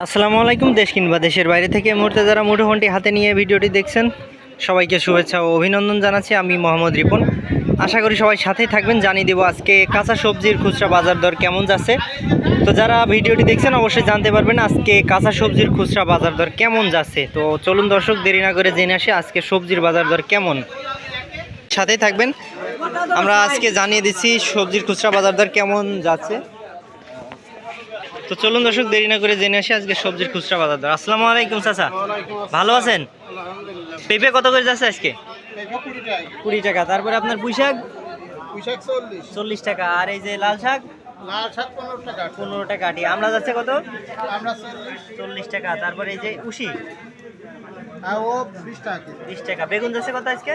আসসালামু আলাইকুম, দেশ কিংবা দেশের বাইরে থেকে মুহূর্তে যারা মুঠোফোনটি হাতে নিয়ে ভিডিওটি দেখছেন, সবাইকে শুভেচ্ছা ও অভিনন্দন জানাচ্ছি। আমি মোহাম্মদ রিপন। আশা করি সবাই সাথেই থাকবেন। জানিয়ে দেবো আজকে কাঁচা সবজির খুচরা বাজার দর কেমন যাচ্ছে। তো যারা ভিডিওটি দেখছেন, অবশ্যই জানতে পারবেন আজকে কাঁচা সবজির খুচরা বাজার দর কেমন যাচ্ছে। তো চলুন দর্শক, দেরি না করে জেনে আসি আজকে সবজির বাজার দর কেমন। সাথেই থাকবেন। আমরা আজকে জানিয়ে দিচ্ছি সবজির খুচরা বাজার দর কেমন যাচ্ছে। তো চলুন দর্শক দেরি না করে জেনে আসি আজকে সবজির খুচরা বাজার দর। আসসালামু আলাইকুম চাচা। ভালো আছেন? পেঁপে কত করে যাচ্ছে আজকে? কুড়ি টাকা। তারপরে আপনার পুঁই শাক চল্লিশ। টাকা। আর এই যে লাল শাক? শাক পনেরো টাকা। আটি আমরা যাচ্ছে কত? চল্লিশ। টাকা। তারপরে এই যে উশি? বিশ টাকা। বেগুন যাচ্ছে কত আজকে?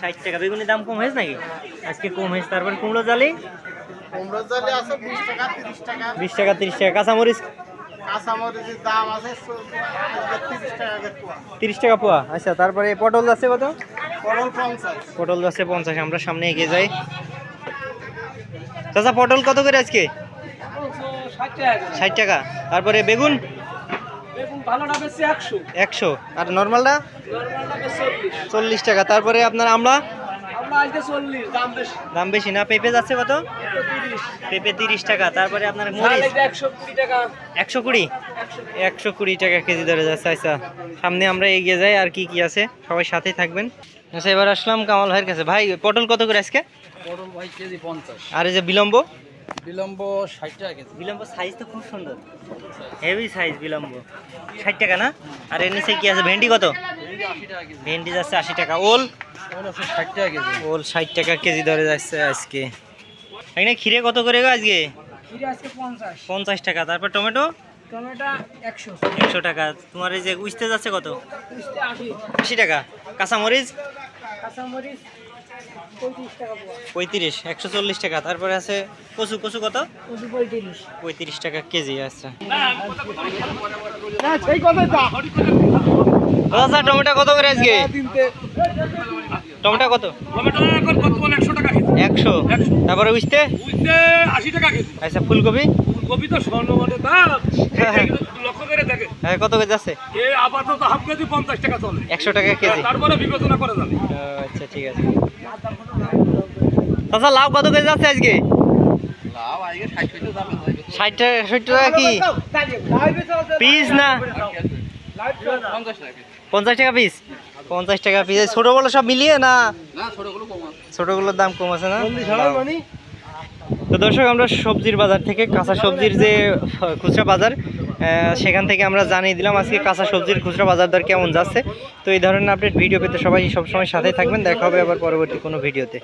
ষাট টাকা। বেগুনের দাম কম হয়েছে নাকি? আজকে কম হয়েছে। তারপরে কুমড়ো জালি? বিশ টাকা তিরিশ টাকা। কাঁচামরিচ? আছে তিরিশ টাকা করে পোয়া। তিরিশ টাকা পোয়া? আচ্ছা তারপরে পটল যাচ্ছে কত? পটল যাচ্ছে পঞ্চাশ আমরা সামনে এগিয়ে যাই। চাচা পটল কত করে আজকে? ষাট টাকা। তারপরে বেগুন? ভালোটা বেশি একশো। আর নর্মালটা? নর্মালটা বেশি চল্লিশ। টাকা। তারপরে আপনার আমলা? আমরা দাম বেশি। না? পেঁপে যাচ্ছে কত? পেঁপে তিরিশ। টাকা। তারপরে আপনার মরিচ? একশো কুড়ি টাকা। একশো কুড়ি? একশো কুড়ি। টাকা কেজি ধরে যাচ্ছে। আচ্ছা সামনে আমরা এগিয়ে যাই। আর কি কি আছে? সবাই সাথেই থাকবেন। আচ্ছা এবার আসলাম কামাল ভাইয়ের কাছে। ভাই পটল কত করে আজকে? পটল ভাই কেজি পঞ্চাশ। আর এই যে বিলম্ব? বিলম্ব ষাট টাকা কেজি। বিলম্ব সাইজ তো খুব সুন্দর। হেভি সাইজ বিলম্ব। ষাট টাকা না? আর এর নিচে কি আছে? ভেন্ডি কত? ভেন্ডি যাচ্ছে আশি টাকা। ওল? ওল ষাট টাকা কেজি ধরে যাচ্ছে আজকে। এখানে ক্ষীরে কত করে গো আজকে? পঞ্চাশ। টাকা। তারপর টমেটো? টমেটো একশো। টাকা। তোমার এই যে উঠতে যাচ্ছে কত? আশি। টাকা। কাঁচামরিচ? পঁয়ত্রিশ একশো চল্লিশ টাকা। তারপরে আছে কচু। কচু কত? পঁয়ত্রিশ। টাকা কেজি আচ্ছা টমেটো কত করে আজকে? টমেটো কত? টমেটো এখন বর্তমানে একশো টাকা কেজি। একশো? তারপরে উঠতে বুঝতে আশি টাকা কেজি। আচ্ছা ফুলকপি? ফুলকপি তো স্বর্ণমানের দাম হ্যাঁ, হ্যাঁ। লক্ষ্য করে দেখে। হ্যাঁ কত কেজি আছে? এ আপাতত হাফ কেজি পঞ্চাশ টাকা চলে। একশো টাকা কেজি। তারপরে বিবেচনা করে যাবে। আচ্ছা ঠিক আছে। আচ্ছা লাউ কত কেজি আছে আজকে? ষাট টাকা ষাট টাকা কি? পিস না? পঞ্চাশ টাকা পিস? পঞ্চাশ টাকা পিস ছোট বড় সব মিলিয়ে না? ছোটগুলোর দাম কম আছে না? তো দর্শক আমরা সবজির বাজার থেকে কাঁচা সবজির যে খুচরা বাজার সেখান থেকে আমরা জানিয়ে দিলাম আজকে কাঁচা সবজির খুচরা বাজার দর কেমন যাচ্ছে। তো এই ধরনের আপডেট ভিডিও পেতে সবাই সবসময় সাথেই থাকবেন। দেখা হবে আবার পরবর্তী কোনো ভিডিওতে